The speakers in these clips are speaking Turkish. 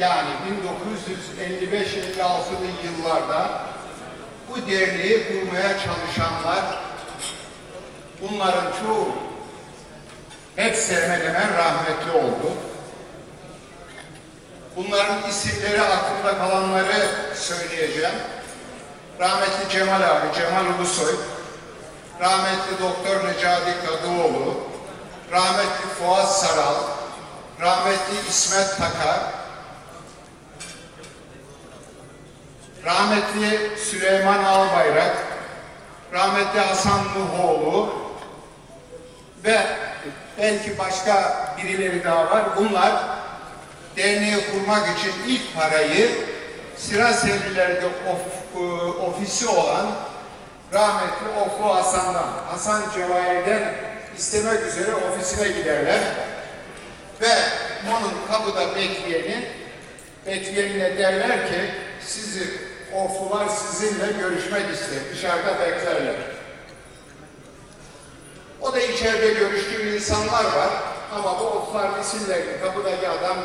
yani 1955-56'lı yıllarda bu derneği kurmaya çalışanlar bunların çoğu hepsi hemen rahmetli oldu. Bunların isimleri aklımda kalanları söyleyeceğim. Rahmetli Cemal abi, Cemal Ulusoy, rahmetli Doktor Necati Kadıoğlu, rahmetli Fuat Saral, rahmetli İsmet Takar, rahmetli Süleyman Albayrak, rahmetli Hasan Nuhoğlu ve belki başka birileri daha var. Bunlar derneği kurmak için ilk parayı Siraselilerde of, e, ofisi olan rahmetli Ofu Hasan'dan, Hasan Cevahir'den istemek üzere ofisine giderler. Ve onun kapıda bekleyeni, bekleyenine derler ki sizi Ofular sizinle görüşmek ister. Dışarıda beklerler. O da içeride görüştüğü insanlar var. Ama bu oflar isimlerini kapıdaki adam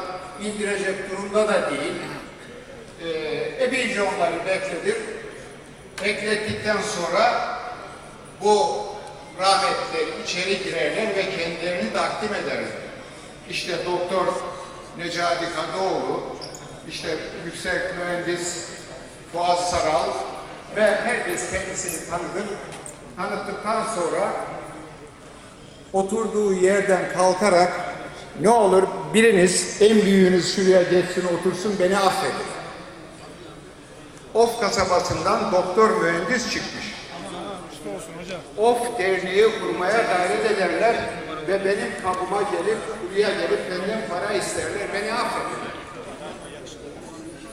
indirecek durumda da değil. Ee, epeyce onları bekledir. Beklettikten sonra bu rahmetli içeri girerler ve kendilerini takdim ederler. İşte Doktor Necati Kadıoğlu, işte yüksek mühendis Fuat Saral ve herkes kendisini tanıdır. Tanıttıktan sonra oturduğu yerden kalkarak ne olur biriniz en büyüğünüz şuraya geçsin otursun beni affedin. Of kasabasından doktor mühendis çıkmış. Of derneği kurmaya gayret ederler ve benim kapıma gelip buraya gelip benden para isterler. Beni affedin.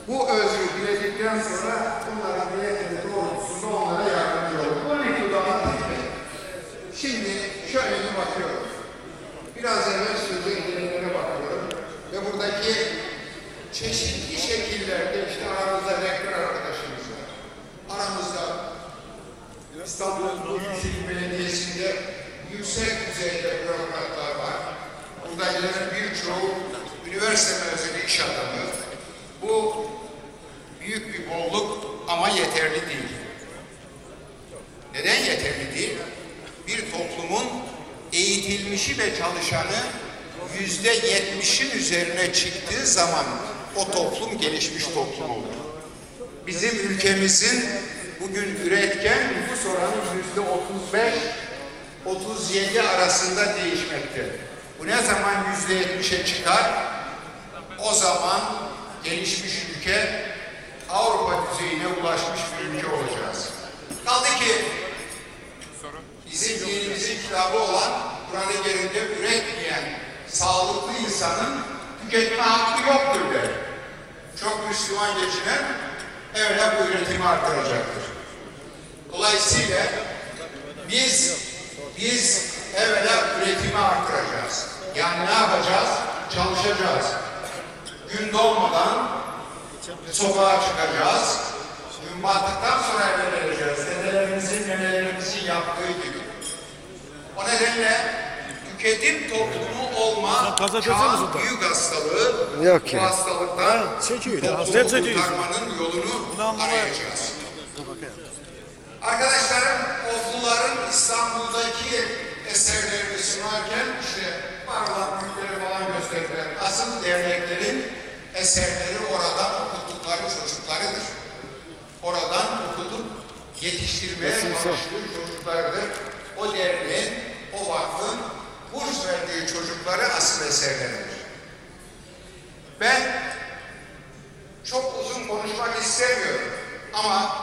Bu özrü diledikten sonra bunlara niyetini doğrultusunda onlara yardımcı olur. 12 yıl anlatayım. Şimdi şöyle bir bakıyorum. Biraz evvel sözü edilenlere bakıyorum. Ve buradaki çeşitli şekillerde işte aramızda rektör arkadaşımız var. Aramızda İstanbul Büyükşehir Belediyesi'nde yüksek düzeyde bürokratlar var. Buradakilerin birçoğu üniversite mezunu iş adamı. Bu büyük bir bolluk ama yeterli değil. Neden yeterli değil? Bir toplumun eğitilmişi ve çalışanı yüzde yetmişin üzerine çıktığı zaman o toplum gelişmiş toplum olur. Bizim ülkemizin bugün üretken nüfus oranı yüzde 35 37 arasında değişmekte. Bu ne zaman yüzde yetmişe çıkar? O zaman gelişmiş ülke Avrupa düzeyine ulaşmış bir ülke olacağız. Kaldı ki bizim dinimizin kitabı olan Kur'an-ı Kerim'de üretmeyen sağlıklı insanın tüketme hakkı yoktur der. Çok Müslüman geçinen evla bu üretimi artıracaktır. Dolayısıyla biz biz evvela üretimi artıracağız. Yani ne yapacağız? Çalışacağız. Gün doğmadan sokağa çıkacağız. Gün battıktan sonra eve vereceğiz. Dedelerimizin, nenelerimizin yaptığı gibi. O nedenle tüketim toplumu olma çağın büyük hastalığı Yok bu ya. hastalıktan çekiyor. toplumu kurtarmanın yolunu arayacağız. Arkadaşlarım, Ofluların İstanbul'daki eserlerini sunarken işte Barlar Büyükleri falan gösterdiler. Asıl derneklerin eserleri oradan okuttukları çocuklarıdır. Oradan okutup yetiştirmeye çalıştığı çocuklardır. O derneğin, o vakfın burs verdiği çocukları asıl eserleridir. Ben çok uzun konuşmak istemiyorum ama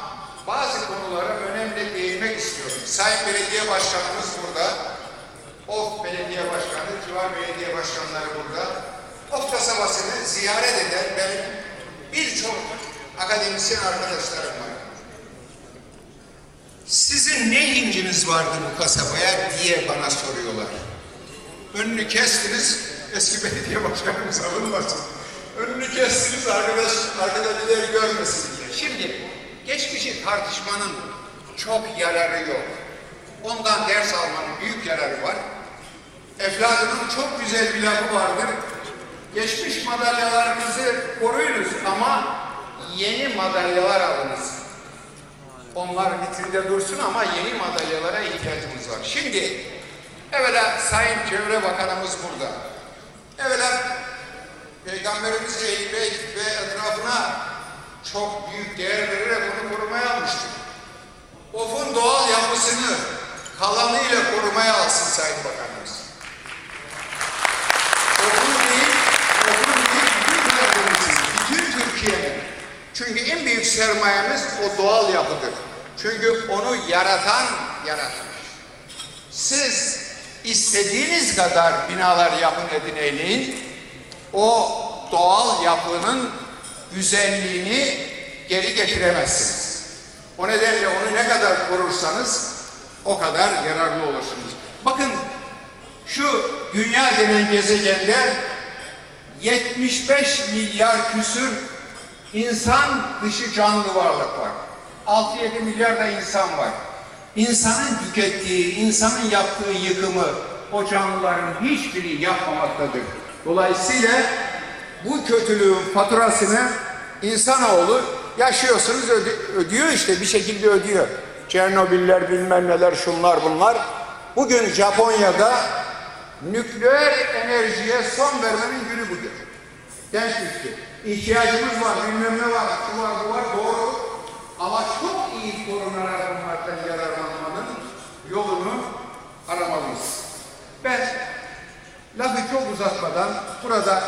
bazı konulara önemli değinmek istiyorum. Sayın Belediye Başkanımız burada, Of Belediye Başkanı, Civar Belediye Başkanları burada. Of kasabasını ziyaret eden benim birçok akademisyen arkadaşlarım var. Sizin ne inciniz vardı bu kasabaya diye bana soruyorlar. Önünü kestiniz, eski belediye başkanımız alınmasın. Önünü kestiniz, arkadaş, arkadakileri görmesin diye. Şimdi geçmişi tartışmanın çok yararı yok. Ondan ders almanın büyük yararı var. Eflatun'un çok güzel bir lafı vardır. Geçmiş madalyalarınızı koruyunuz ama yeni madalyalar alınız. Onlar vitrinde dursun ama yeni madalyalara ihtiyacımız var. Şimdi evvela Sayın Çevre Bakanımız burada. Evvela Peygamberimiz Eyüp Bey ve etrafına çok büyük değer vererek onu korumaya almıştır. Of'un doğal yapısını kalanıyla korumaya alsın Sayın Bakanımız. Of'un değil, Of'un değil, bütün Karadeniz'in, bütün Türkiye'nin. Çünkü en büyük sermayemiz o doğal yapıdır. Çünkü onu yaratan yaratmış. Siz istediğiniz kadar binalar yapın edin eyleyin, o doğal yapının güzelliğini geri getiremezsiniz. O nedenle onu ne kadar korursanız o kadar yararlı olursunuz. Bakın şu dünya denen gezegende 75 milyar küsür insan dışı canlı varlık var. 6-7 milyar da insan var. İnsanın tükettiği, insanın yaptığı yıkımı o canlıların hiçbiri yapmamaktadır. Dolayısıyla bu kötülüğün faturasını insanoğlu yaşıyorsunuz öde- ödüyor işte bir şekilde ödüyor. Çernobiller bilmem neler şunlar bunlar. Bugün Japonya'da nükleer enerjiye son vermenin günü bugün. Genç ülke. İhtiyacımız var, bilmem ne var, şu var, bu var, doğru. Ama çok iyi korunarak bunlardan yararlanmanın yolunu aramalıyız. Ben lafı çok uzatmadan burada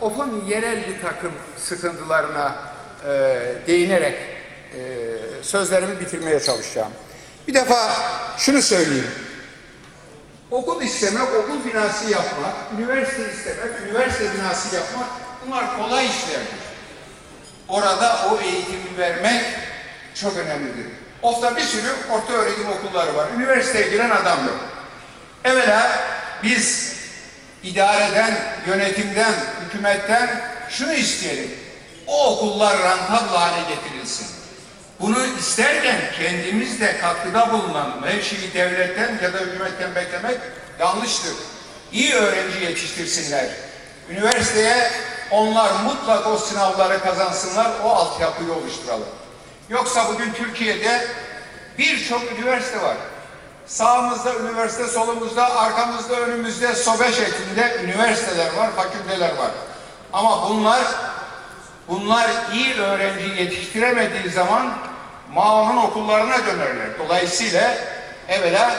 OF'un yerel bir takım sıkıntılarına e, değinerek e, sözlerimi bitirmeye çalışacağım. Bir defa şunu söyleyeyim. Okul istemek, okul binası yapmak, üniversite istemek, üniversite binası yapmak bunlar kolay işlerdir. Orada o eğitimi vermek çok önemlidir. Ofta bir sürü orta öğretim okulları var. Üniversiteye giren adam yok. Evvela biz idareden, yönetimden, hükümetten şunu isteyelim. O okullar rantabl hale getirilsin. Bunu isterken kendimiz de katkıda bulunalım. Her şeyi devletten ya da hükümetten beklemek yanlıştır. İyi öğrenci yetiştirsinler. Üniversiteye onlar mutlak o sınavları kazansınlar, o altyapıyı oluşturalım. Yoksa bugün Türkiye'de birçok üniversite var. Sağımızda üniversite, solumuzda, arkamızda, önümüzde sobe şeklinde üniversiteler var, fakülteler var. Ama bunlar bunlar iyi öğrenci yetiştiremediği zaman Mao'nun okullarına dönerler. Dolayısıyla evvela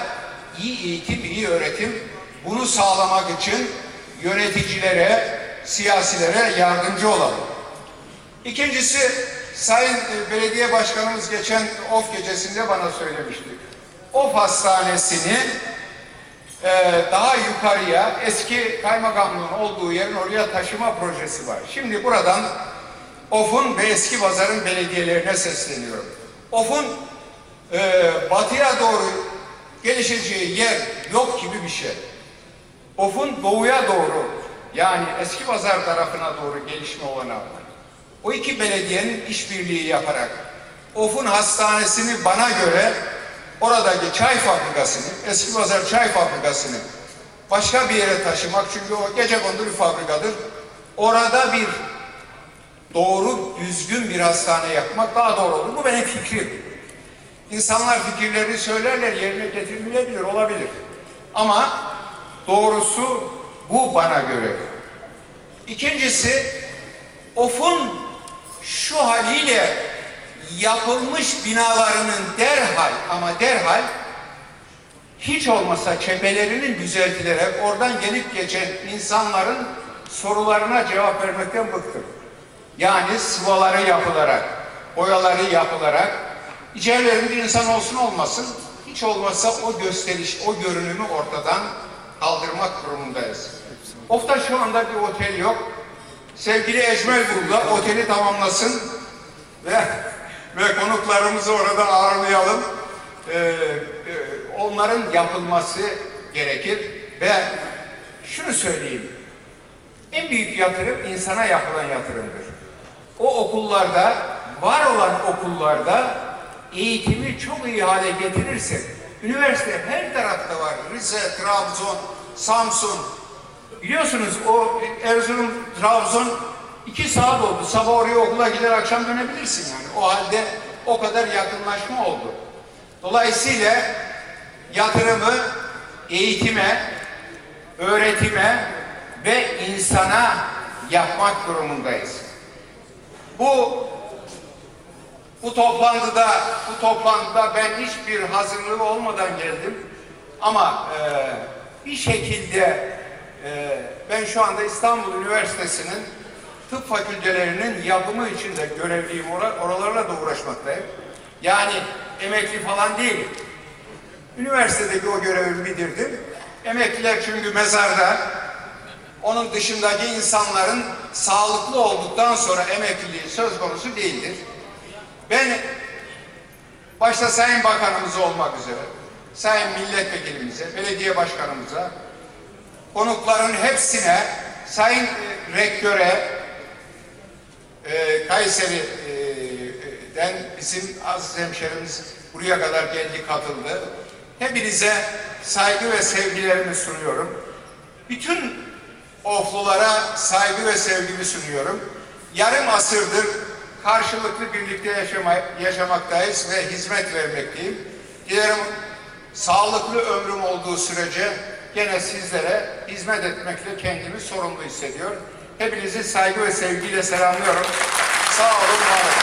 iyi eğitim, iyi öğretim bunu sağlamak için yöneticilere, siyasilere yardımcı olalım. İkincisi Sayın e, Belediye Başkanımız geçen OF gecesinde bana söylemişti. OF Hastanesi'ni e, daha yukarıya eski kaymakamlığın olduğu yerin oraya taşıma projesi var. Şimdi buradan OF'un ve eski pazarın belediyelerine sesleniyorum. OF'un e, batıya doğru gelişeceği yer yok gibi bir şey. OF'un doğuya doğru yani eski pazar tarafına doğru gelişme olanağı. O iki belediyenin işbirliği yaparak OF'un hastanesini bana göre oradaki çay fabrikasını, eski pazar çay fabrikasını başka bir yere taşımak çünkü o gece kondu bir fabrikadır. Orada bir doğru, düzgün bir hastane yapmak daha doğru olur. Bu benim fikrim. İnsanlar fikirlerini söylerler, yerine getirilmeyebilir, olabilir. Ama doğrusu bu bana göre. İkincisi, OF'un şu haliyle yapılmış binalarının derhal ama derhal hiç olmasa çepelerinin düzeltilerek oradan gelip geçen insanların sorularına cevap vermekten bıktım. Yani sıvaları yapılarak, boyaları yapılarak, içerilerinde insan olsun olmasın, hiç olmazsa o gösteriş, o görünümü ortadan kaldırmak durumundayız. Ofta şu anda bir otel yok. Sevgili Ecmel burada oteli tamamlasın ve ve konuklarımızı orada ağırlayalım. Ee, e, onların yapılması gerekir ve şunu söyleyeyim. En büyük yatırım insana yapılan yatırımdır. O okullarda, var olan okullarda eğitimi çok iyi hale getirirsek, üniversite her tarafta var. Rize, Trabzon, Samsun, Biliyorsunuz o Erzurum, Trabzon iki saat oldu. Sabah oraya okula gider akşam dönebilirsin yani. O halde o kadar yakınlaşma oldu. Dolayısıyla yatırımı eğitime, öğretime ve insana yapmak durumundayız. Bu bu toplantıda bu toplantıda ben hiçbir hazırlığı olmadan geldim. Ama e, bir şekilde e, ben şu anda İstanbul Üniversitesi'nin tıp fakültelerinin yapımı için de görevliyim. Ora- Oralarla da uğraşmaktayım. Yani emekli falan değilim. Üniversitedeki o görevi bitirdim. Emekliler çünkü mezarda. Onun dışındaki insanların sağlıklı olduktan sonra emekliliği söz konusu değildir. Ben başta Sayın Bakanımız olmak üzere, Sayın Milletvekilimize, belediye başkanımıza, konukların hepsine, Sayın e, Rektöre, e, Kayseri'den bizim aziz hemşerimiz buraya kadar geldi, katıldı. Hepinize saygı ve sevgilerimi sunuyorum. Bütün oflulara saygı ve sevgimi sunuyorum. Yarım asırdır karşılıklı birlikte yaşama, yaşamaktayız ve hizmet vermekteyim. Dilerim sağlıklı ömrüm olduğu sürece gene sizlere hizmet etmekle kendimi sorumlu hissediyorum. Hepinizi saygı ve sevgiyle selamlıyorum. Sağ olun, var olun.